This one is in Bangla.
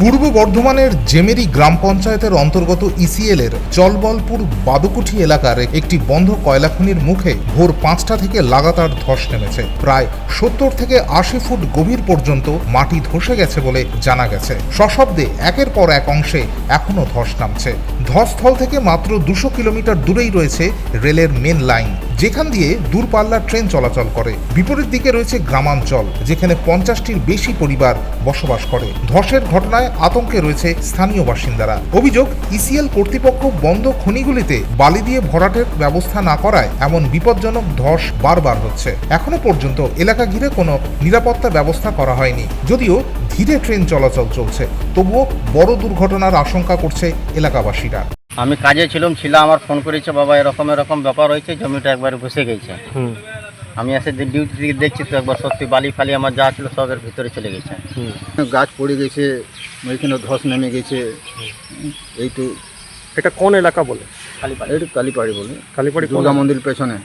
পূর্ব বর্ধমানের জেমেরি গ্রাম পঞ্চায়েতের অন্তর্গত ইসিএল এর চলবলপুর বাদুকুঠি এলাকার একটি বন্ধ কয়লা খনির মুখে ভোর পাঁচটা থেকে লাগাতার ধস নেমেছে। প্রায় সত্তর থেকে আশি ফুট গভীর পর্যন্ত মাটি ধসে গেছে বলে জানা গেছে। সশব্দে একের পর এক অংশে এখনও ধস নামছে। ধসস্থল থেকে মাত্র দুশো কিলোমিটার দূরেই রয়েছে রেলের মেন লাইন। যেখান দিয়ে দূরপাল্লার ট্রেন চলাচল করে। বিপরীত দিকে রয়েছে গ্রামাঞ্চল, যেখানে পঞ্চাশটির বেশি পরিবার বসবাস করে। ধসের ঘটনায় আতঙ্কে রয়েছে স্থানীয় বাসিন্দারা। অভিযোগ, ইসিএল কর্তৃপক্ষ বন্ধ খনিগুলিতে বালি দিয়ে ভরাটের ব্যবস্থা না করায় এমন বিপজ্জনক ধস বারবার হচ্ছে। এখনও পর্যন্ত এলাকা ঘিরে কোনো নিরাপত্তা ব্যবস্থা করা হয়নি। যদিও ধীরে ট্রেন চলাচল চলছে, তবুও বড় দুর্ঘটনার আশঙ্কা করছে এলাকাবাসীরা। আমি কাজে ছিলাম ছিল আমার ফোন করেছে বাবা এরকম এরকম ব্যাপার হয়েছে জমিটা একবার বসে গেছে। আমি এসে ডিউটি দেখছি তো একবার সত্যি বালি ফালি আমার যা ছিল সবের ভিতরে চলে গেছে। গাছ পড়ে গেছে ওইখানে ধস নেমে গেছে। এই তো এটা কোন এলাকা বলে? কালীপাড়ি এটা কালীপাড়ি বলে। কালীপাড়ি দুর্গা মন্দির পেছনে।